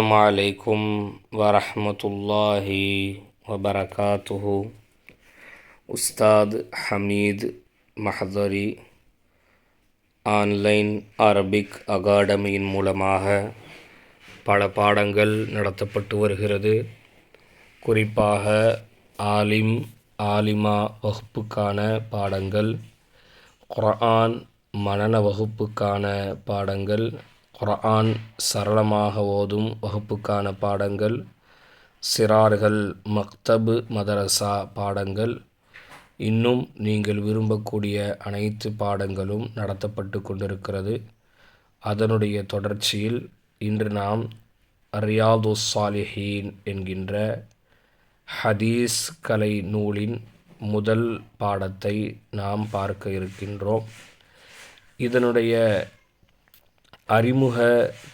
السلام عليكم ورحمة الله وبركاته Ustad Hamid மஹதரி online Arabic அகாடமியின் மூலமாக பல பாடங்கள் நடத்தப்பட்டு வருகிறது குறிப்பாக ஆலிம் ஆலிமா வகுப்புக்கான பாடங்கள் குர்ஆன் மனன வகுப்புக்கான பாடங்கள் குரான் சரளமாக ஓதும் வகுப்புக்கான பாடங்கள் சிறார்கள் மக்தபு மதரசா பாடங்கள். இன்னும் நீங்கள் விரும்பக்கூடிய அனைத்து பாடங்களும் நடத்தப்பட்டு கொண்டிருக்கிறது. அதனுடைய தொடர்ச்சியில் இன்று நாம் ரியாது சாலிஹீன் என்கின்ற ஹதீஸ் கலை நூலின் முதல் பாடத்தை நாம் பார்க்க இருக்கின்றோம். இதனுடைய அறிமுக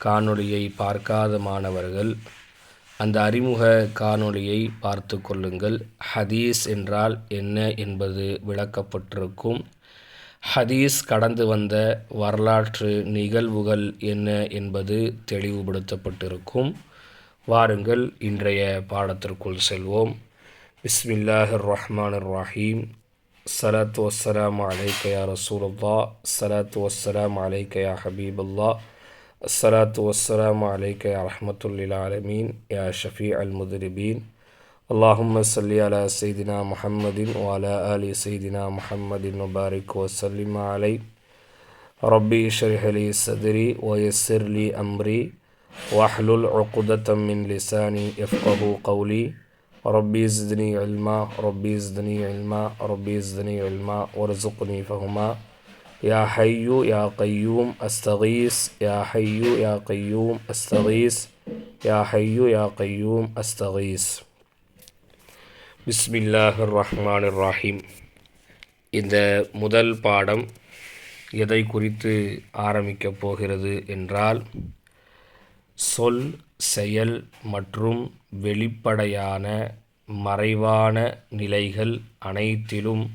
காணொளியை பார்க்காத மாணவர்கள் அந்த அறிமுக காணொளியை பார்த்து கொள்ளுங்கள். ஹதீஸ் என்றால் என்ன என்பது விளக்கப்பட்டிருக்கும். ஹதீஸ் கடந்து வந்த வரலாற்று நிகழ்வுகள் என்ன என்பது தெளிவுபடுத்தப்பட்டிருக்கும். வாருங்கள் இன்றைய பாடத்திற்குள் செல்வோம். பிஸ்மில்லாஹிர் ரஹ்மான் ரஹீம். الصلاة والسلام عليك يا رسول الله. الصلاة والسلام عليك يا حبيب الله. الصلاة والسلام عليك يا رحمة للعالمين يا شفيع المذنبين. اللهم صل على سيدنا محمد وعلى آل سيدنا محمد وبارك وسلم عليه. ربي اشرح لي صدري ويسر لي أمري واحلل عقدة من لساني يفقه قولي. ربي زدني علما ربي زدني علما ربي زدني علما وارزقني فهما يا حي يا قيوم استغيث يا حي يا قيوم استغيث يا حي يا قيوم استغيث بسم الله الرحمن الرحيم இந்த முதல் பாடம் எதை குறித்து ஆரம்பிக்கப் போகிறது என்றால் சொல் செயல் மற்றும் வெளிப்படையான மறைவான நிலைகள் அனைத்திலும்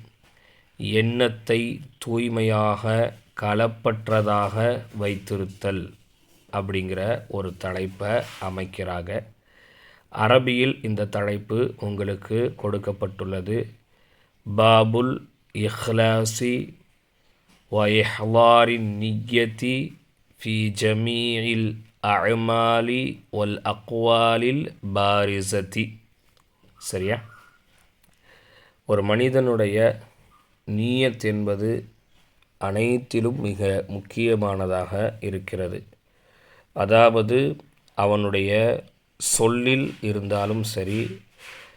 எண்ணத்தை தூய்மையாக களப்பற்றதாக வைத்திருத்தல் அப்படிங்கிற ஒரு தலைப்பை அமைக்கிறாங்க. அரபியில் இந்த தலைப்பு உங்களுக்கு கொடுக்கப்பட்டுள்ளது. பாபுல் இஹ்லாசி வயஹ்வாரின் நியத்தி ஃபி ஜமீஇல் அமாலி ஒல் அக்வாலில் பாரிசதி சரியா? ஒரு மனிதனுடைய நீயத் என்பது அனைத்திலும் மிக முக்கியமானதாக இருக்கிறது. அதாவது அவனுடைய சொல்லில் இருந்தாலும் சரி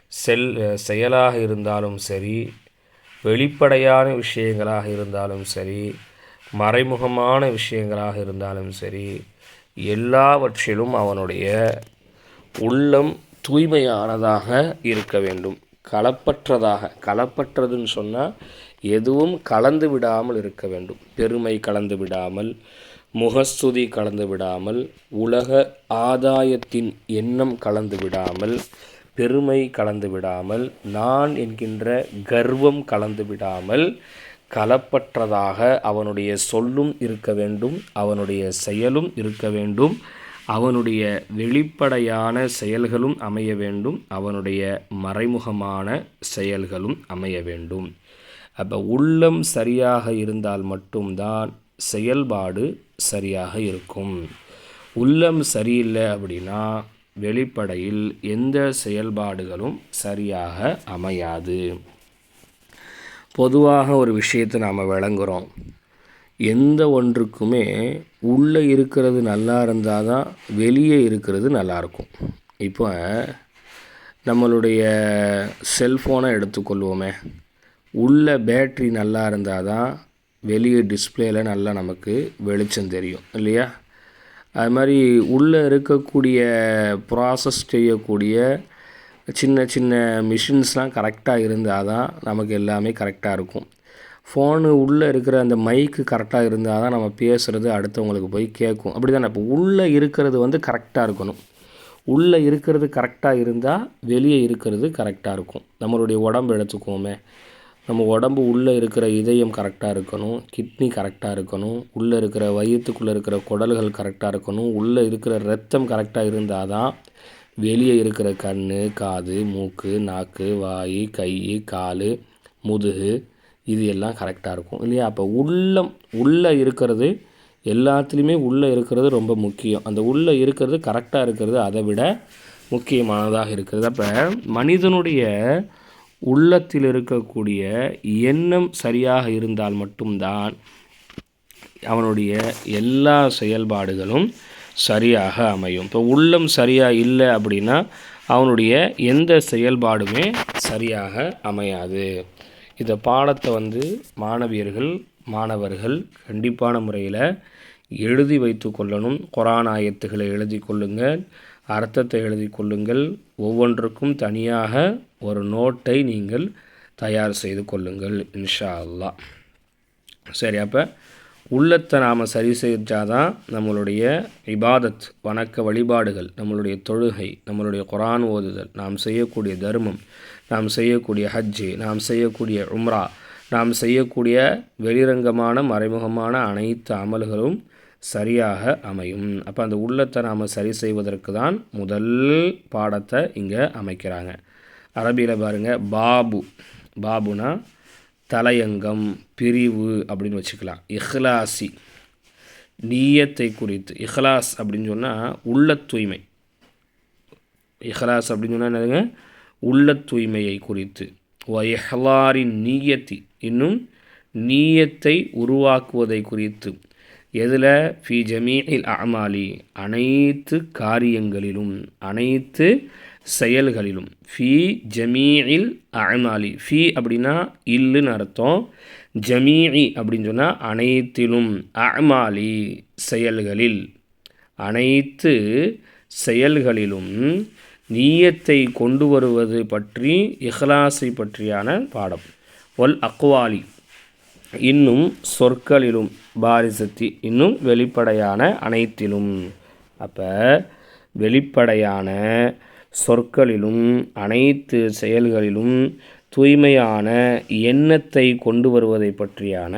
செல் செயலாக இருந்தாலும் சரி வெளிப்படையான விஷயங்களாக இருந்தாலும் சரி மறைமுகமான விஷயங்களாக இருந்தாலும் சரி எல்லாவற்றிலும் அவனுடைய உள்ளம் தூய்மையானதாக இருக்க வேண்டும். கலப்பற்றதாக கலப்பற்றதுன்னு சொன்னால் எதுவும் கலந்து விடாமல் இருக்க வேண்டும். பெருமை கலந்து விடாமல் முகஸ்துதி கலந்து விடாமல் உலக ஆதாயத்தின் எண்ணம் கலந்து விடாமல் பெருமை கலந்து விடாமல் நான் என்கின்ற கர்வம் கலந்து விடாமல் கலப்பற்றதாக அவனுடைய சொல்லும் இருக்க வேண்டும் அவனுடைய செயலும் இருக்க வேண்டும். அவனுடைய வெளிப்படையான செயல்களும் அமைய வேண்டும். அவனுடைய மறைமுகமான செயல்களும் அமைய வேண்டும். அப்போ உள்ளம் சரியாக இருந்தால் மட்டும்தான் செயல்பாடு சரியாக இருக்கும். உள்ளம் சரியில்லை அப்படின்னா வெளிப்படையில் எந்த செயல்பாடுகளும் சரியாக அமையாது. பொதுவாக ஒரு விஷயத்தை நாம் விளங்குகிறோம் எந்த ஒன்றுக்குமே உள்ளே இருக்கிறது நல்லா இருந்தால் தான் வெளியே இருக்கிறது நல்லாயிருக்கும் இப்போ நம்மளுடைய செல்ஃபோனை எடுத்துக்கொள்வோமே. உள்ள பேட்ரி நல்லா இருந்தால் தான் வெளியே டிஸ்பிளேயில் நல்லா நமக்கு வெளிச்சம் தெரியும் இல்லையா? அது மாதிரி உள்ளே இருக்கக்கூடிய ப்ராசஸ் செய்யக்கூடிய சின்ன சின்ன மிஷின்ஸ்லாம் கரெக்டாக இருந்தால் தான் நமக்கு எல்லாமே கரெக்டாக இருக்கும். ஃபோனு உள்ளே இருக்கிற அந்த மைக்கு கரெக்டாக இருந்தால் தான் நம்ம பேசுகிறது அடுத்தவங்களுக்கு போய் கேட்கும். அப்படி தானே இப்போ உள்ளே இருக்கிறது வந்து கரெக்டாக இருக்கணும். உள்ளே இருக்கிறது கரெக்டாக இருந்தால் வெளியே இருக்கிறது கரெக்டாக இருக்கும். நம்மளுடைய உடம்பு எடுத்துக்கோமே நம்ம உடம்பு உள்ளே இருக்கிற இதயம் கரெக்டாக இருக்கணும். கிட்னி கரெக்டாக இருக்கணும். உள்ளே இருக்கிற வயிற்றுக்குள்ளே இருக்கிற குடல்கள் கரெக்டாக இருக்கணும். உள்ளே இருக்கிற ரத்தம் கரெக்டாக இருந்தால் தான் வெளியே இருக்கிற கண் காது மூக்கு நாக்கு வாய் கை கால் முதுகு இது எல்லாம் கரெக்டாக இருக்கும். இல்லையா? அப்போ உள்ளம் உள்ளே இருக்கிறது எல்லாத்துலேயுமே உள்ளே இருக்கிறது ரொம்ப முக்கியம். அந்த உள்ளே இருக்கிறது கரெக்டாக இருக்கிறது அதை விட முக்கியமானதாக இருக்கிறது. அப்போ மனிதனுடைய உள்ளத்தில் இருக்கக்கூடிய எண்ணம் சரியாக இருந்தால் மட்டும்தான் அவனுடைய எல்லா செயல்பாடுகளும் சரியாக அமையும். இப்போ உள்ளம் சரியாக இல்லை அப்படின்னா அவனுடைய எந்த செயல்பாடுமே சரியாக அமையாது. இந்த பாடத்தை வந்து மாணவியர்கள் மாணவர்கள் கண்டிப்பான முறையில் எழுதி வைத்து கொள்ளணும். குரான் ஆயத்துகளை எழுதி கொள்ளுங்கள் அர்த்தத்தை எழுதி கொள்ளுங்கள். ஒவ்வொன்றுக்கும் தனியாக ஒரு நோட்டை நீங்கள் தயார் செய்து கொள்ளுங்கள் இன்ஷா அல்லா சரி அப்போ உள்ளத்தை நாம் சரி செஞ்சாதான் நம்மளுடைய இபாதத் வணக்க வழிபாடுகள் நம்மளுடைய தொழுகை நம்மளுடைய குரான் ஓதுதல் நாம் செய்யக்கூடிய தர்மம் நாம் செய்யக்கூடிய ஹஜ்ஜு நாம் செய்யக்கூடிய உம்ரா நாம் செய்யக்கூடிய வெளிரங்கமான மறைமுகமான அனைத்து அமல்களும் சரியாக அமையும். அப்போ அந்த உள்ளத்தை நாம் சரி செய்வதற்கு தான் முதல் பாடத்தை இங்கே அமைக்கிறாங்க. அரபியில் பாருங்கள் பாபு. பாபுனா தலையங்கம் பிரிவு அப்படின்னு வச்சுக்கலாம். இஹ்லாசி நீயத்தை குறித்து. இஹ்லாஸ் அப்படின்னு சொன்னால் உள்ள தூய்மை. இஹ்லாஸ் அப்படின்னு சொன்னால் என்னதுங்க? உள்ள தூய்மையை குறித்து. வயஹலாரின் நீயத்தி இன்னும் நீயத்தை உருவாக்குவதை குறித்து. எதில்? ஃபி ஜமீனில் அமாலி அனைத்து காரியங்களிலும் அனைத்து செயல்களிலும். ஃபி ஜமீஇல் அமாலி ஃபி அப்படின்னா இல்லுன்னு அர்த்தம். ஜமீஇ அப்படின்னு சொன்னால் அனைத்திலும் அமாலி செயல்களில். அனைத்து செயல்களிலும் நீயத்தை கொண்டு வருவது பற்றி இஹ்லாஸை பற்றியான பாடம். ஒல் அக்வாலி. இன்னும் சொற்களிலும் பாரிசத்தி இன்னும் வெளிப்படையான அனைத்திலும். அப்போ வெளிப்படையான சொற்களிலும் அனைத்து செயல்களிலும் தூய்மையான எண்ணத்தை கொண்டு வருவதை பற்றியான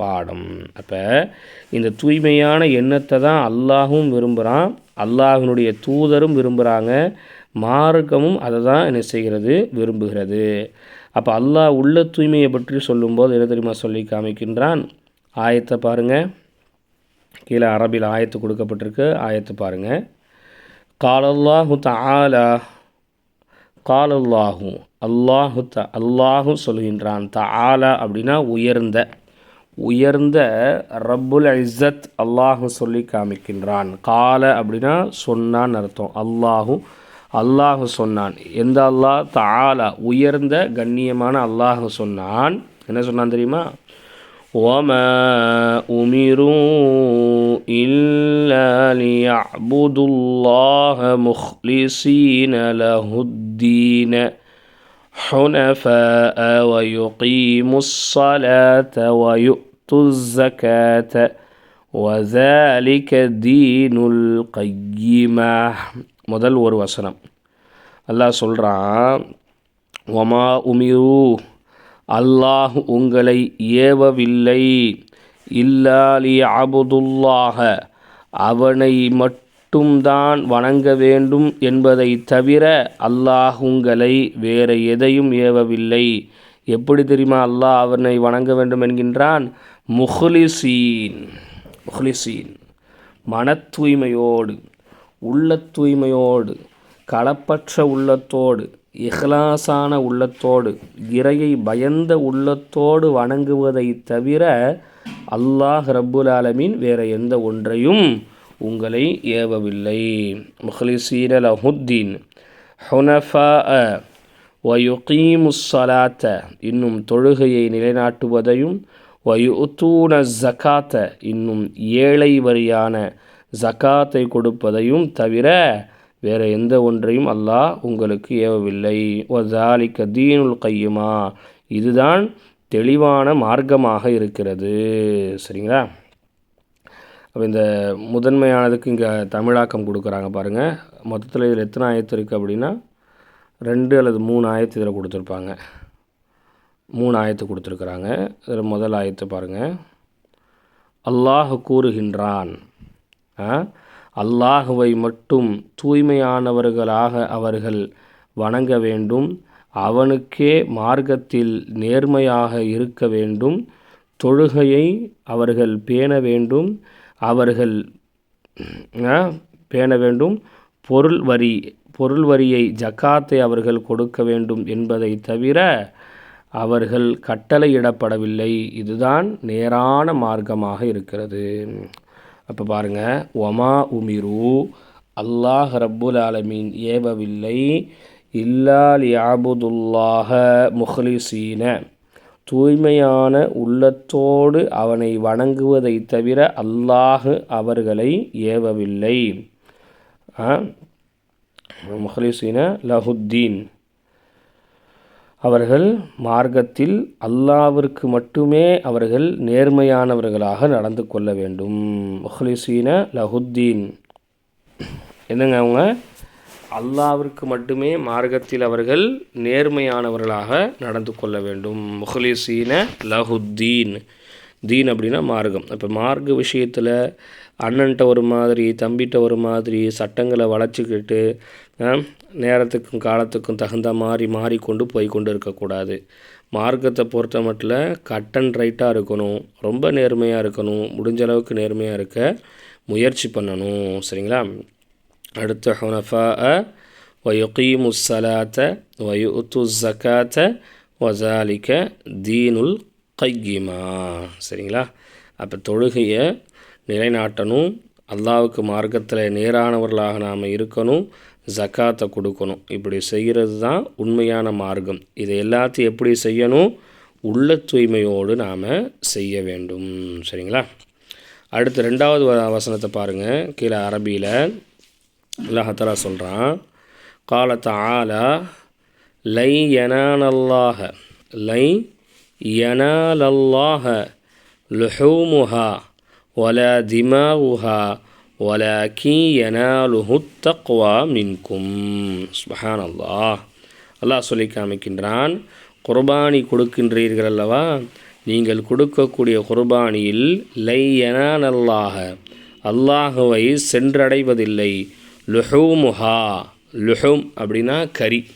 பாடம். அப்போ இந்த தூய்மையான எண்ணத்தை தான் அல்லாஹும் விரும்புகிறான் அல்லாஹினுடைய தூதரும் விரும்புகிறாங்க மார்க்கமும் அதை தான் என்ன செய்கிறது? விரும்புகிறது. அப்போ அல்லாஹ் உள்ள தூய்மையை பற்றி சொல்லும்போது என்ன தெரியுமா சொல்லி காமிக்கின்றான்? ஆயத்தை பாருங்கள் கீழே அரபியில் ஆயத்து கொடுக்கப்பட்டிருக்கு. ஆயத்தை பாருங்கள் காலல்லாஹு தாலா காலல்லாஹு அல்லாஹு த அல்லாஹு சொல்கின்றான். தாலா அப்படின்னா உயர்ந்த உயர்ந்த ரப்புல் இஸ்ஸத் அல்லாஹு சொல்லி காமிக்கின்றான். கால அப்படின்னா சொன்னான்னு அர்த்தம். அல்லாஹு அல்லாஹு சொன்னான் எந்த அல்லாஹ் தாலா உயர்ந்த கண்ணியமான அல்லாஹு சொன்னான் என்ன சொன்னான் தெரியுமா وما أمروا إلا ليعبدوا الله مخلصين له الدين حنفاء ويقيموا الصلاة ويؤتوا الزكاة وذلك دين القيمة முதல் ஒரு வசனம். அல்லாஹ் சொல்கிறான் ஒமா உமிரு அல்லாஹ் உங்களை ஏவவில்லை இல்லாலி அபுதுல்லாக அவனை மட்டும்தான் வணங்க வேண்டும் என்பதை தவிர அல்லாஹ் உங்களை வேறு எதையும் ஏவவில்லை. எப்படி தெரியுமா அல்லாஹ் அவனை வணங்க வேண்டும் என்கின்றான்? முஹ்லிசீன் முஹ்லிசீன் மன தூய்மையோடு உள்ள தூய்மையோடு களப்பற்ற உள்ளத்தோடு இஹ்லாசான உள்ளத்தோடு இறையை பயந்த உள்ளத்தோடு வணங்குவதை தவிர அல்லாஹ் ரப்புல் ஆலமீன் வேற எந்த ஒன்றையும் உங்களை ஏவவில்லை. முஹ்லிசீன லஹுத்தீன் ஹுனஃபா வயுகீமுசலாத்த இன்னும் தொழுகையை நிலைநாட்டுவதையும் வயுத்தூன ஜக்காத்த இன்னும் ஏழை வரியான ஜக்காத்தை கொடுப்பதையும் தவிர வேறு எந்த ஒன்றையும் அல்லாஹ் உங்களுக்கு ஏவவில்லை. ஒசாலிக்க தீனுல் கையுமா. இதுதான் தெளிவான மார்க்கமாக இருக்கிறது. சரிங்களா? அப்போ இந்த முதன்மையானதுக்கு இங்கே தமிழாக்கம் கொடுக்குறாங்க பாருங்கள் மொத்தத்தில் இதில் எத்தனை ஆயத்து இருக்குது அப்படின்னா ரெண்டு அல்லது மூணு ஆயத்து இதில் கொடுத்துருப்பாங்க. மூணு ஆயத்து கொடுத்துருக்குறாங்க. இதில் முதல் ஆயத்தை பாருங்கள் அல்லாஹ் கூறுகின்றான். அல்லாஹுவை மட்டும் தூய்மையானவர்களாக அவர்கள் வணங்க வேண்டும். அவனுக்கே மார்க்கத்தில் நேர்மையாக இருக்க வேண்டும். தொழுகையை அவர்கள் பேண வேண்டும். அவர்கள் பேண வேண்டும். பொருள் வரி பொருள் வரியை ஜக்காத்தை அவர்கள் கொடுக்க வேண்டும் என்பதை தவிர அவர்கள் கட்டளையிடப்படவில்லை. இதுதான் நேரான மார்க்கமாக இருக்கிறது. அப்போ பாருங்கள் ஒமா உமிரு அல்லாஹ் ரப்புல் ஆலமீன் ஏவவில்லை இல்லால் யாபுதுல்லாஹ முஹ்லிசீன. தூய்மையான உள்ளத்தோடு அவனை வணங்குவதை தவிர அல்லாஹு அவர்களை ஏவவில்லை. முஹ்லிசீன லஹுத்தீன். அவர்கள் மார்க்கத்தில் அல்லாவிற்கு மட்டுமே அவர்கள் நேர்மையானவர்களாக நடந்து கொள்ள வேண்டும். முஹலிசீன லஹுத்தீன். என்னங்க அவங்க? அல்லாவிற்கு மட்டுமே மார்க்கத்தில் அவர்கள் நேர்மையானவர்களாக நடந்து கொள்ள வேண்டும். முஹ்லிசீன லஹுத்தீன். தீன் அப்படின்னா மார்க்கம். இப்போ மார்க்க விஷயத்தில் அண்ணன்ட்ட ஒரு மாதிரி தம்பிகிட்ட ஒரு மாதிரி சட்டங்களை வளைச்சிக்கிட்டு நேரத்துக்கும் காலத்துக்கும் தகுந்த மாதிரி மாறிக்கொண்டு போய் கொண்டு இருக்கக்கூடாது. மார்க்கத்தை பொறுத்த மட்டும் கட் அண்ட் ரைட்டாக இருக்கணும். ரொம்ப நேர்மையாக இருக்கணும். முடிஞ்ச அளவுக்கு நேர்மையாக இருக்க முயற்சி பண்ணணும். சரிங்களா? அடுத்த ஹுனஃபா வயுகீமு சலாத்த வயுத்து ஜக்காத்த வசாலிக்க தீனுல் கையிமா சரிங்களா? அப்போ தொழுகையை நிலைநாட்டணும். அல்லாவுக்கு மார்க்கத்தில் நேரானவர்களாக நாம் இருக்கணும். ஜக்காத்தை கொடுக்கணும். இப்படி செய்கிறது தான் உண்மையான மார்க்கம். இதை எல்லாத்தையும் எப்படி செய்யணும்? உள்ள தூய்மையோடு நாம் செய்ய வேண்டும். சரிங்களா? அடுத்து ரெண்டாவது வசனத்தை பாருங்கள் கீழே அரபியில் அல்லாஹலா சொல்கிறான் காலத்தை ஆலா லை யனானல்லாக லை யனால் அல்லாஹ லுஹூமுஹா ஒல திமாவுஹா ஒலகி யனாலுஹுத்தக்வா மின்கும் சுபஹான் அல்லாஹ் அல்லாஹ் சொல்லி காமிக்கின்றான் குர்பானி கொடுக்கின்றீர்கள் அல்லவா? நீங்கள் கொடுக்கக்கூடிய குர்பானியில் லை யனானல்லாக அல்லாஹுவை சென்றடைவதில்லை. லுஹூமுஹா. லுஹும் அப்படின்னா கரி.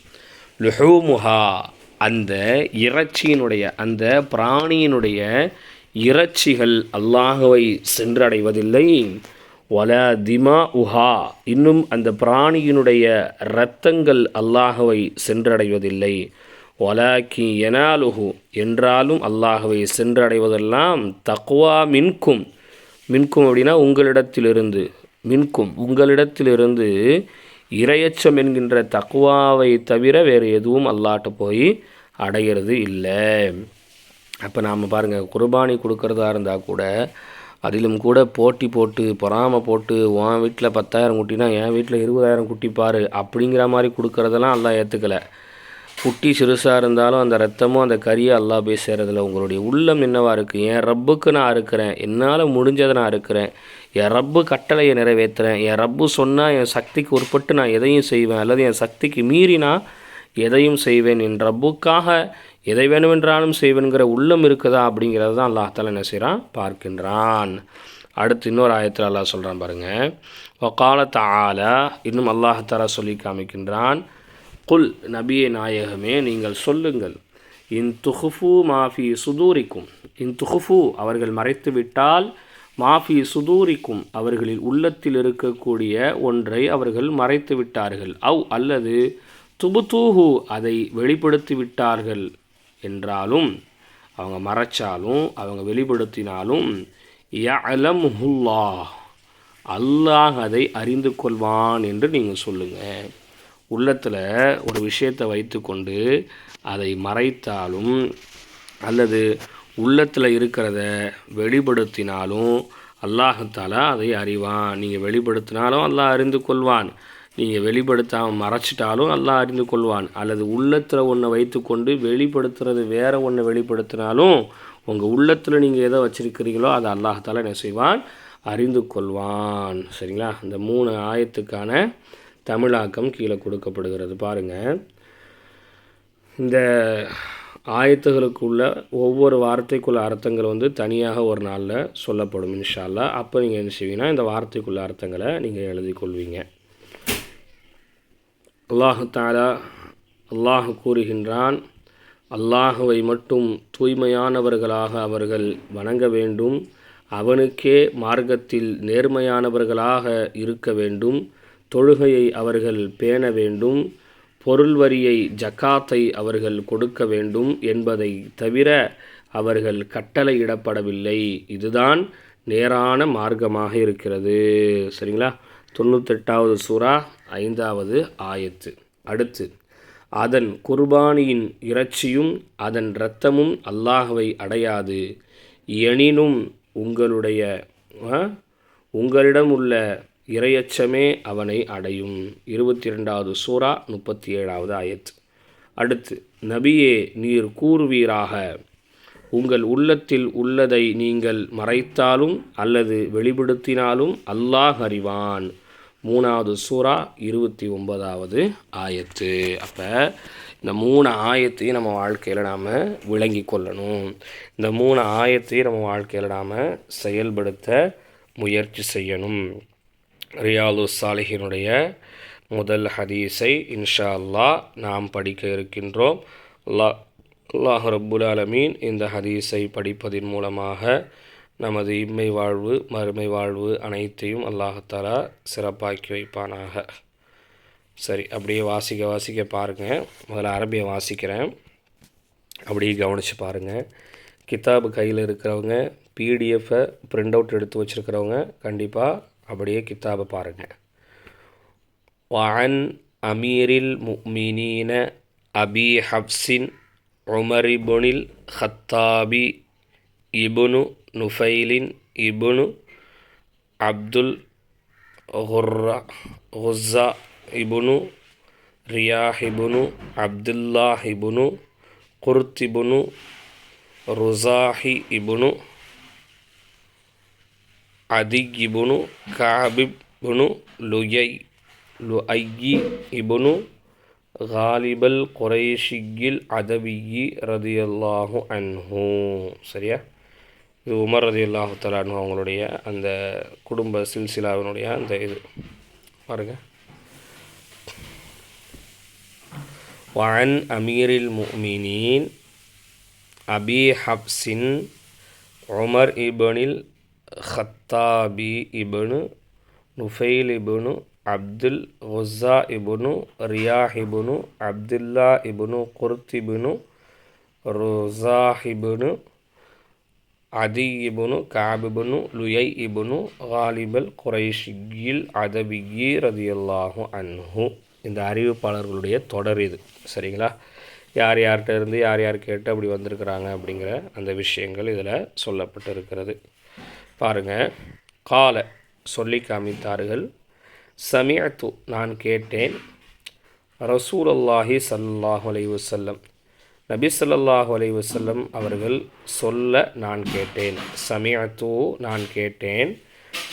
லுஹூமுஹா. அந்த இறைச்சியினுடைய அந்த பிராணியினுடைய இறைச்சிகள் அல்லாஹுவை சென்றடைவதில்லை. வல திமா உஹா இன்னும் அந்த பிராணியினுடைய இரத்தங்கள் அல்லாஹுவை சென்றடைவதில்லை. ஒலாக்கி எனாலுஹு என்றாலும் அல்லாஹுவை சென்றடைவதெல்லாம் தக்குவா மின்கும். மின்கும் அப்படின்னா உங்களிடத்திலிருந்து மின்கும் உங்களிடத்திலிருந்து இரையச்சம் என்கின்ற தக்குவாவை தவிர வேறு எதுவும் அல்லாட்ட போய் அடையிறது இல்லை. அப்போ நாம் பாருங்கள் குர்பானி கொடுக்குறதா இருந்தால் கூட அதிலும் கூட போட்டி போட்டு பொறாமை போட்டு உன் வீட்டில் பத்தாயிரம் குட்டினா என் வீட்டில் இருபதாயிரம் குட்டி பாரு அப்படிங்கிற மாதிரி கொடுக்குறதெல்லாம் எல்லாம் ஏற்றுக்கலை குட்டி சிறுசாக இருந்தாலும் அந்த ரத்தமும் அந்த கறியை அல்லா போய் சேரதில்ல உங்களுடைய உள்ளம் என்னவாக இருக்குது என் ரப்புக்கு நான் இருக்கிறேன் என்னால் முடிஞ்சதை நான் இருக்கிறேன் என் ரப்பு கட்டளையை நிறைவேற்றுறேன். என் ரப்பு சொன்னால் என் சக்திக்கு உட்பட்டு நான் எதையும் செய்வேன். அல்லது என் சக்திக்கு மீறினா எதையும் செய்வேன். என் ரப்புக்காக எதை வேணுமென்றாலும் செய்வேன்கிற உள்ளம் இருக்குதா? அப்படிங்கிறது தான் அல்லாஹால என்ன செய்கிறான் பார்க்கின்றான். அடுத்து இன்னொரு ஆயத்தில் அல்லாஹ் சொல்கிறான் பாருங்கள் ஒகாலத்த ஆலா இன்னும் அல்லாஹாலா சொல்லி காமிக்கின்றான். குல் நபிய நாயகமே நீங்கள் சொல்லுங்கள். இன் துஹுஃபு மாஃபி சுதூரிக்கும். இன் துஹுஃபு அவர்கள் மறைத்து விட்டால் மாஃபி சுதூரிக்கும் அவர்களில் உள்ளத்தில் இருக்கக்கூடிய ஒன்றை அவர்கள் மறைத்து விட்டார்கள். அவ் அல்லது துபுதூஹு அதை வெளிப்படுத்தி விட்டார்கள் என்றாலும் அவங்க மறைச்சாலும் அவங்க வெளிப்படுத்தினாலும் யலம்ஹுல்லா அல்லாஹ் அதை அறிந்து கொள்வான் என்று நீங்கள் சொல்லுங்கள் உள்ளத்தில் ஒரு விஷயத்தை வைத்துக்கொண்டு அதை மறைத்தாலும் அல்லது உள்ளத்தில் இருக்கிறத வெளிப்படுத்தினாலும் அல்லாஹத்தாலா அதை அறிவான். நீங்கள் வெளிப்படுத்தினாலும் அல்லாஹ் அறிந்து கொள்வான். நீங்கள் வெளிப்படுத்தாமல் மறைச்சிட்டாலும் நல்லா அறிந்து கொள்வான். அல்லது உள்ளத்தில் ஒன்றை வைத்துக்கொண்டு வெளிப்படுத்துறது வேறு ஒன்றை வெளிப்படுத்தினாலும் உங்கள் உள்ளத்தில் நீங்கள் எதை வச்சுருக்கிறீங்களோ அதை அல்லாஹால என்ன செய்வான்? அறிந்து கொள்வான். சரிங்களா? இந்த மூணு ஆயத்துக்கான தமிழாக்கம் கீழே கொடுக்கப்படுகிறது. பாருங்கள் இந்த ஆயத்துகளுக்குள்ள ஒவ்வொரு வார்த்தைக்குள்ள அர்த்தங்கள் வந்து தனியாக ஒரு நாளில் சொல்லப்படும் இன்ஷால்லா. அப்போ நீங்கள் என்ன செய்வீங்கன்னா இந்த வார்த்தைக்குள்ள அர்த்தங்களை நீங்கள் எழுதி கொள்வீங்க. அல்லாஹு தாலா அல்லாஹ் கூறுகின்றான் அல்லாஹுவை மட்டும் தூய்மையானவர்களாக அவர்கள் வணங்க வேண்டும். அவனுக்கே மார்க்கத்தில் நேர்மையானவர்களாக இருக்க வேண்டும். தொழுகையை அவர்கள் பேண வேண்டும். பொருள் வரியை ஜக்காத்தை அவர்கள் கொடுக்க வேண்டும் என்பதை தவிர அவர்கள் கட்டளையிடப்படவில்லை. இதுதான் நேரான மார்க்கமாக இருக்கிறது. சரிங்களா? தொண்ணூத்தெட்டாவது சுறா ஐந்தாவது ஆயத்து. அடுத்து அதன் குர்பானியின் இறைச்சியும் அதன் இரத்தமும் அல்லாஹவை அடையாது. எனினும் உங்களுடைய உங்களிடம் உள்ள இரையச்சமே அவனை அடையும். இருபத்தி ரெண்டாவது சூரா முப்பத்தி ஏழாவது ஆயத். அடுத்து நபியே நீர் கூறுவீராக. உங்கள் உள்ளத்தில் உள்ளதை நீங்கள் மறைத்தாலும் அல்லது வெளிப்படுத்தினாலும் அல்லாஹ் அறிவான். மூணாவது சூறா இருபத்தி ஒன்பதாவது ஆயத்து அப்போ இந்த மூணு ஆயத்தையும் நம்ம வாழ்க்கையில் நாம் விளங்கி கொள்ளணும். இந்த மூணு ஆயத்தையும் நம்ம வாழ்க்கையில் நாம் செயல்படுத்த முயற்சி செய்யணும். ரியாலு சாலிஹினுடைய முதல் ஹதீஸை இன்ஷா அல்லா நாம் படிக்க இருக்கின்றோம். அல்லா அல்லாஹ் ரப்புல் அலமீன் இந்த ஹதீஸை படிப்பதின் மூலமாக நமது இம்மை வாழ்வு மறுமை வாழ்வு அனைத்தையும் அல்லாஹாலா சிறப்பாக்கி வைப்பானாக. சரி அப்படியே வாசிக்க வாசிக்க பாருங்கள் முதல்ல அரபியை வாசிக்கிறேன். அப்படியே கவனித்து பாருங்கள் கித்தாபு கையில் இருக்கிறவங்க பிடிஎஃப்பை ப்ரிண்ட் அவுட் எடுத்து வச்சுருக்கிறவங்க கண்டிப்பாக அப்படியே கித்தாபை பாருங்கள் வான் அமீரில் முக்மினீன அபி ஹப்சின் உமரிபுனில் ஹத்தாபி இபுனு நுஃபைலின் இபுனு அப்துல் ஹுர்ரா ஹுஸா இபுனு ரியாஹ் இபுனு அப்துல்லாஹ் இபுனு குர்த்திபுனு ருசாஹி இபுனு அதிக் இபுனு காபிப்னு லுயை லுஐயி இபுனு காலிபல் குறைஷிகில் அதவியி ரதியல்லாஹு அன்ஹூ சரியா இது உமர் ரதி அல்லாஹு தலானு அவங்களுடைய அந்த குடும்ப சில்சிலாவினுடைய அந்த இது பாருங்கள் وعن أمير المؤمنين أبي حفص عمر ابن அத்தாபி இபனு நுஃபைல் இபுனு அப்துல் ஒஸா இபுனு ரியாஹ் இபுனு அப்துல்லா இபுனு குர்த்திபுனு ருசாஹிபுனு அதி இபுனு காபிபுனு லுயை இபுனு வாலிபல் குரைஷிகில் அதபிகி ரதியல்லாஹு அன்ஹு. இந்த அறிவிப்பாளர்களுடைய தொடர் இது. சரிங்களா? யார் யார்கிட்ட இருந்து யார் யார் கேட்டு அப்படி வந்திருக்கிறாங்க அப்படிங்கிற அந்த விஷயங்கள் இதில் சொல்லப்பட்டு இருக்கிறது பாருங்கள் கால சொல்லி காமித்தார்கள். சமியத்து நான் கேட்டேன். ரசூல் அல்லாஹி சல்லாஹ் அலை வசல்லம் நபி சொல்லாஹு அலை வசல்லம் அவர்கள் சொல்ல நான் கேட்டேன். சமியத்து நான் கேட்டேன்.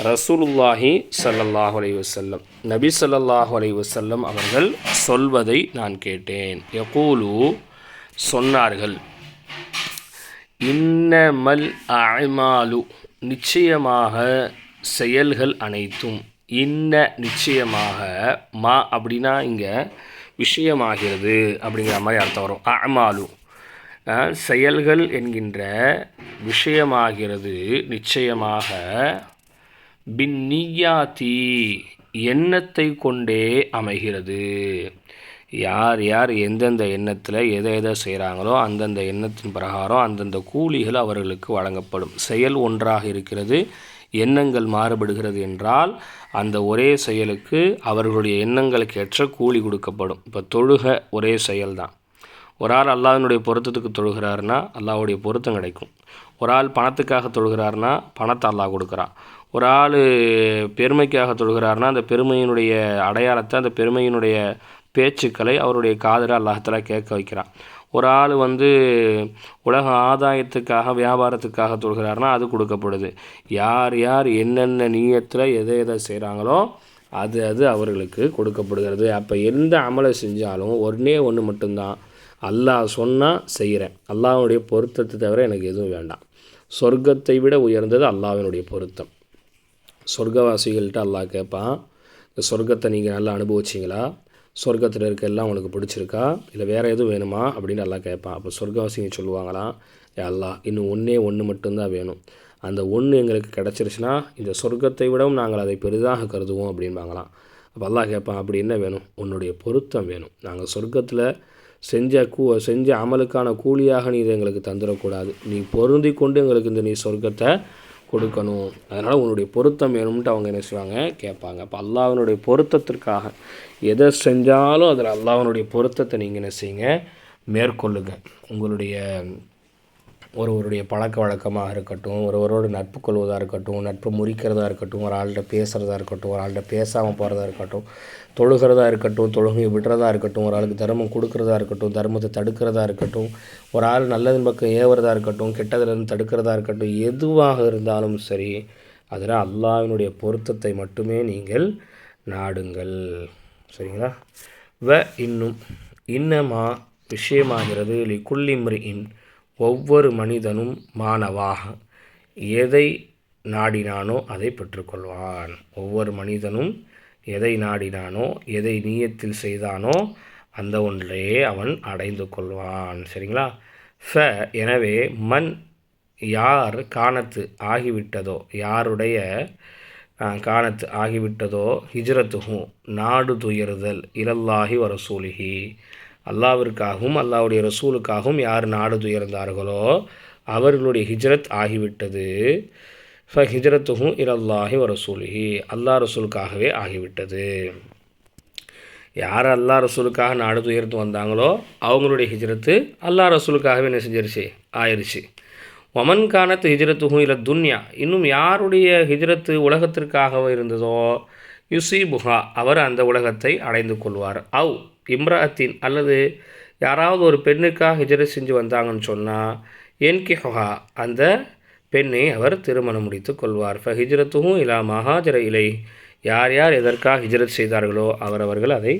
ரசூலுல்லாஹி சல்லல்லாஹு அலை வசல்லம் நபி சொல்லாஹு அலை வசல்லம் அவர்கள் சொல்வதை நான் கேட்டேன். யகூலு சொன்னார்கள். இன்னமல் அமாலு நிச்சயமாக செயல்கள் அனைத்தும். இன்ன நிச்சயமாக? மா அப்படின்னா இங்கே விஷயமாகிறது அப்படிங்கிற மாதிரி அர்த்தம் வரும். அமாலு. செயல்கள் என்கின்ற விஷயமாகிறது நிச்சயமாக பின்னியாத்தி எண்ணத்தை கொண்டே அமைகிறது. யார் யார் எந்தெந்த எண்ணத்தில் எதை எதை செய்கிறாங்களோ அந்தந்த எண்ணத்தின் பிரகாரம் அந்தந்த கூலிகள் அவர்களுக்கு வழங்கப்படும். செயல் ஒன்றாக இருக்கிறது எண்ணங்கள் மாறுபடுகிறது என்றால் அந்த ஒரே செயலுக்கு அவர்களுடைய எண்ணங்களுக்கு ஏற்ற கூலி கொடுக்கப்படும். இப்போ தொழுக ஒரே செயல் தான் ஒரு ஆள் அல்லாஹினுடைய பொருத்தத்துக்கு தொழுகிறாருன்னா அல்லாவுடைய பொருத்தம் கிடைக்கும். ஒரு ஆள் பணத்துக்காக தொழுகிறாருன்னா பணத்தை அல்லாஹ் கொடுக்குறான். ஒரு ஆள் பெருமைக்காக தொழுகிறாருன்னா அந்த பெருமையினுடைய அடையாளத்தை அந்த பெருமையினுடைய பேச்சுக்களை அவருடைய காதில் அல்லாஹத்தில் கேட்க வைக்கிறான் ஒரு ஆள் வந்து உலக ஆதாயத்துக்காக வியாபாரத்துக்காக தொழுகிறாருனா அது கொடுக்கப்படுது. யார் யார் என்னென்ன நீயத்தில் எதை எதை செய்கிறாங்களோ அது அது அவர்களுக்கு கொடுக்கப்படுகிறது. அப்போ எந்த அமலை செஞ்சாலும் ஒன்றே ஒன்று மட்டும்தான். அல்லாஹ் சொன்னால் செய்கிறேன் அல்லாஹனுடைய பொருத்தத்தை தவிர எனக்கு எதுவும் வேண்டாம். சொர்க்கத்தை விட உயர்ந்தது அல்லாவினுடைய பொருத்தம். சொர்க்கவாசிகள்கிட்ட அல்லாஹ் கேட்பான் இந்த சொர்க்கத்தை நீங்கள் நல்லா அனுபவிச்சிங்களா? சொர்க்கத்தில் இருக்க எல்லாம் உங்களுக்கு பிடிச்சிருக்கா? இல்லை வேறு எதுவும் வேணுமா? அப்படின்னு எல்லாம் கேட்பான். அப்போ சொர்க்கவாசிங்க சொல்லுவாங்களாம் எல்லாம் அல்லாஹ் இன்னும் ஒன்றே ஒன்று மட்டும்தான் வேணும். அந்த ஒன்று எங்களுக்கு கிடச்சிருச்சுன்னா இந்த சொர்க்கத்தை விடவும் நாங்கள் அதை பெரிதாக கருதுவோம் அப்படின்பாங்களாம். அப்போ அல்லாஹ் கேட்பான் அப்படி என்ன வேணும்? உன்னுடைய பொருத்தம் வேணும். நாங்கள் சொர்க்கத்தில் செஞ்ச கூ செஞ்ச அமலுக்கான கூலியாக நீ இதை எங்களுக்கு தந்துடக்கூடாது. நீ பொருந்தி கொண்டு எங்களுக்கு இந்த நீ சொர்க்கத்தை கொடுக்கணும். அதனால் உன்னுடைய பொருத்தம் வேணும்ன்ட்டு அவங்க என்ன செய்வாங்க கேட்பாங்க. அப்போ அல்லாவினுடைய பொருத்தத்திற்காக எதை செஞ்சாலும் அதில் அல்லாவினுடைய பொருத்தத்தை நீங்கள் என்ன செய்யுங்க? மேற்கொள்ளுங்க. உங்களுடைய ஒருவருடைய பழக்க வழக்கமாக இருக்கட்டும் ஒருவரோட நட்பு கொள்வதாக இருக்கட்டும் நட்பு முறிக்கிறதா இருக்கட்டும் ஒரு ஆள்கிட்ட பேசுகிறதா இருக்கட்டும் ஒரு ஆள்கிட்ட பேசாமல் போகிறதா இருக்கட்டும் தொழுகிறதா இருக்கட்டும் தொழுகையை விடுறதா இருக்கட்டும் ஒரு ஆளுக்கு தர்மம் கொடுக்கறதா இருக்கட்டும் தர்மத்தை தடுக்கிறதா இருக்கட்டும் ஒரு ஆள் நல்லதின் பக்கம் ஏவுறதா இருக்கட்டும் கெட்டதிலிருந்து தடுக்கிறதா இருக்கட்டும் எதுவாக இருந்தாலும் சரி அதில் அல்லாவினுடைய பொருத்தத்தை மட்டுமே நீங்கள் நாடுங்கள். சரிங்களா? வ இன்னும் இன்னமா விஷயமாகிறது லிக்குல்லிம்ரியின் ஒவ்வொரு மனிதனும் மாணவாக எதை நாடினானோ அதை பெற்றுக்கொள்வான். ஒவ்வொரு மனிதனும் எதை நாடினானோ எதை நீயத்தில் செய்தானோ அந்த ஒன்றையே அவன் அடைந்து கொள்வான். சரிங்களா? ஃப எனவே மண் யார் காணத்து ஆகிவிட்டதோ யாருடைய காணத்து ஆகிவிட்டதோ ஹிஜ்ரத்துஹும் நாடு துயருதல் இலல்லாஹி வர ரசூலிஹி. அல்லாவிற்காகவும் அல்லாவுடைய ரசூலுக்காகவும் யார் நாடு துயர்ந்தார்களோ அவர்களுடைய ஹிஜ்ரத் ஆகிவிட்டது. ஃப ஹிஜ்ரத்துகும் இரல்லாஹி வ ரசூலிஹி. அல்லாஹ் ரசூலுக்காகவே ஆகிவிட்டது. யார் அல்லா ரசூலுக்காக நாடு துயர்த்து வந்தாங்களோ அவங்களுடைய ஹிஜ்ரத்து அல்லா ரசூலுக்காகவே என்ன செஞ்சிருச்சு ஆயிருச்சு. ஒமன் கானத்து ஹிஜ்ரத்துஹும் இல துன்யா. இன்னும் யாருடைய ஹிஜ்ரத்து உலகத்திற்காக இருந்ததோ யுசீபுஹா அவர் அந்த உலகத்தை அடைந்து கொள்வார். அவ் இம்ராத்தின் அல்லது யாராவது ஒரு பெண்ணுக்காக ஹிஜ்ரத் செஞ்சு வந்தாங்கன்னு சொன்னால் என்கிஹா அந்த பெண்ணை அவர் திருமணம் முடித்து கொள்வார். ஃப ஹிஜ்ரத்துஹும் இலா மகாஜர இலை யார் யார் எதற்காக ஹிஜ்ரத் செய்தார்களோ அவரவர்கள் அதை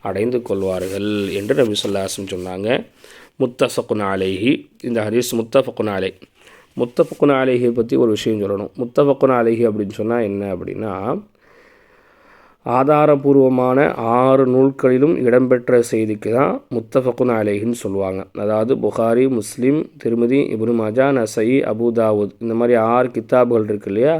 அடைந்து கொள்வார்கள் என்று நபி சொல்லாசம் சொன்னாங்க. முத்தஃபக்குன் அலைஹி இந்த ஹரிஸ் முத்தஃபக்குன் அலை. முத்தஃபக்குன் அலைஹி பற்றி ஒரு விஷயம் சொல்லணும். முத்தஃபக்குன் அலைஹி அப்படின்னு சொன்னால் என்ன அப்படின்னா ஆதாரபூர்வமான ஆறு நூல்களிலும் இடம்பெற்ற செய்திக்கு தான் முத்தஃபக்குன் அலைஹின்னு சொல்லுவாங்க. அதாவது புகாரி முஸ்லீம் திருமதி இப்னு மஜா நசை அபுதாவுத் இந்த மாதிரி ஆறு கித்தாபுகள் இருக்கு இல்லையா?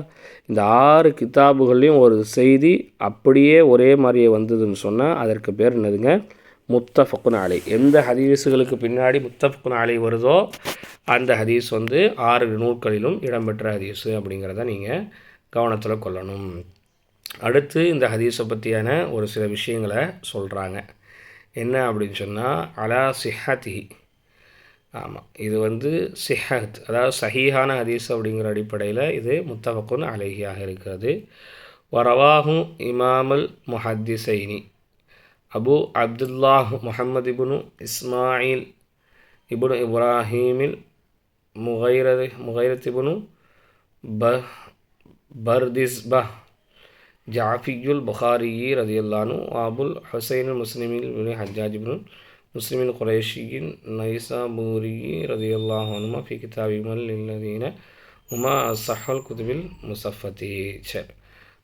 இந்த ஆறு கித்தாபுகள்லேயும் ஒரு செய்தி அப்படியே ஒரே மாதிரியே வந்ததுன்னு சொன்னால் அதற்கு பேர் என்னதுங்க? முத்தஃபக்குன் அலை. எந்த ஹதீஸுகளுக்கு பின்னாடி முத்தஃபக்குன் அலை வருதோ அந்த ஹதீஸ் வந்து ஆறு நூல்களிலும் இடம்பெற்ற ஹதீஸு அப்படிங்கிறத நீங்கள் கவனத்தில் கொள்ளணும். அடுத்து இந்த ஹதீஸை பற்றியான ஒரு சில விஷயங்களை சொல்கிறாங்க என்ன அப்படின்னு சொன்னால் அலா சிஹத்தி ஆமாம் இது வந்து சிஹத் அதாவது சஹீஹான ஹதீஸ் அப்படிங்கிற அடிப்படையில் இது முத்தபக்குன் அலைஹியாக இருக்கிறது. வரவாகும் இமாமல் முஹத்திசைனி Abu Abdullah Muhammad ibn Ismail ibn இப்ராஹீமில் முகைரது முகைரத் இபுனு ப பர்திஸ்பா ஜாஃபியுல் புகாரியி ரதியுல்லானு அபுல் ஹுசைன் முஸ்லிமில் பின் முஸ்லிமின் குரேஷியின் நைசா பூரி ரதியுல்லாஹனுமா ஃபி கிதாபிமல் இல்லதீன உமா சஹல் குதுபில் முசஃபதி சரி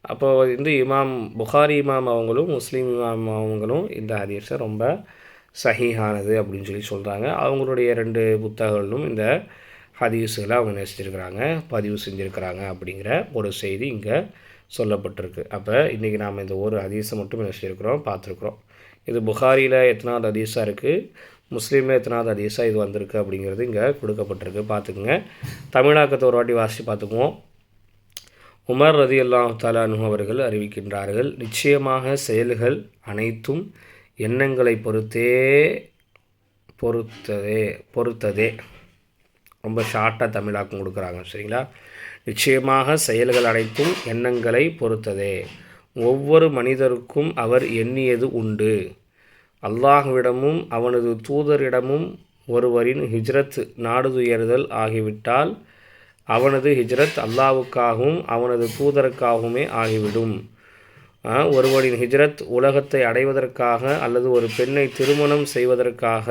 அப்போ வந்து இமாம் புகாரி இமாம் அவங்களும் முஸ்லீம் இமாம் அவங்களும் இந்த ஹதீஸை ரொம்ப சஹீஹானது அப்படின்னு சொல்லி சொல்கிறாங்க அவங்களுடைய ரெண்டு புத்தகங்களும் இந்த ஹதீஸுகளை அவங்க நெசிச்சிருக்கிறாங்க பதிவு செஞ்சுருக்கிறாங்க அப்படிங்கிற ஒரு செய்தி இங்கே சொல்லப்பட்டிருக்கு. அப்போ இன்றைக்கி நாம் இந்த ஒரு ஹதீஸை மட்டும் நெசிச்சிருக்கிறோம் பார்த்துருக்குறோம். இது புகாரியில் எத்தனாவது ஹதீஸாக இருக்குது முஸ்லீமில் எத்தனாவது ஹதீஸாக இது வந்திருக்கு அப்படிங்கிறது இங்கே கொடுக்கப்பட்டிருக்கு. பார்த்துக்குங்க. தமிழாக்கத்தை ஒரு வாட்டி வாசித்து பார்த்துக்குவோம். உமர் ரதி அல்லாஹ் தாலானு அவர்கள் அறிவிக்கின்றார்கள் நிச்சயமாக செயல்கள் அனைத்தும் எண்ணங்களை பொறுத்தே பொறுத்ததே பொறுத்ததே. ரொம்ப ஷார்ட்டாக தமிழாக்கம் கொடுக்குறாங்க சரிங்களா? நிச்சயமாக செயல்கள் அனைத்தும் எண்ணங்களை பொறுத்ததே. ஒவ்வொரு மனிதருக்கும் அவர் எண்ணியது உண்டு. அல்லாஹ்விடமும் அவனது தூதரிடமும் ஒருவரின் ஹிஜ்ரத் நாடுதுயர்தல் ஆகிவிட்டால் அவனது ஹிஜ்ரத் அல்லாவுக்காகவும் அவனது தூதருக்காகவுமே ஆகிவிடும். ஒருவரின் ஹிஜ்ரத் உலகத்தை அடைவதற்காக அல்லது ஒரு பெண்ணை திருமணம் செய்வதற்காக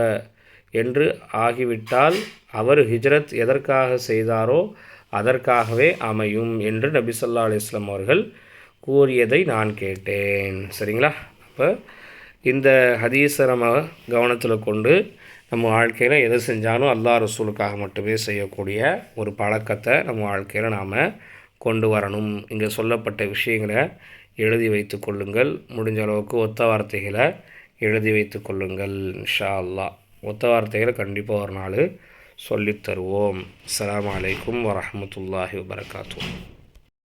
என்று ஆகிவிட்டால் அவர் ஹிஜ்ரத் எதற்காக செய்தாரோ அதற்காகவே அமையும் என்று நபி சொல்லா அலிஸ்லாம் அவர்கள் கூறியதை நான் கேட்டேன். சரிங்களா? அப்போ இந்த ஹதீஸை நம்ம கவனத்தில் கொண்டு நம்ம வாழ்க்கையில் எது செஞ்சாலும் அல்லா ரசூலுக்காக மட்டுமே செய்யக்கூடிய ஒரு பழக்கத்தை நம்ம வாழ்க்கையில் நாம் கொண்டு வரணும். இங்கே சொல்லப்பட்ட விஷயங்களை எழுதி வைத்து கொள்ளுங்கள். முடிஞ்ச அளவுக்கு ஒத்த வார்த்தைகளை எழுதி வைத்து கொள்ளுங்கள் இன்ஷா அல்லா ஒத்த வார்த்தைகளை கண்டிப்பாக ஒரு நாள் சொல்லித்தருவோம் அலாம் வலைக்கம் வரமத்துல்லாஹி வரகாத்தூ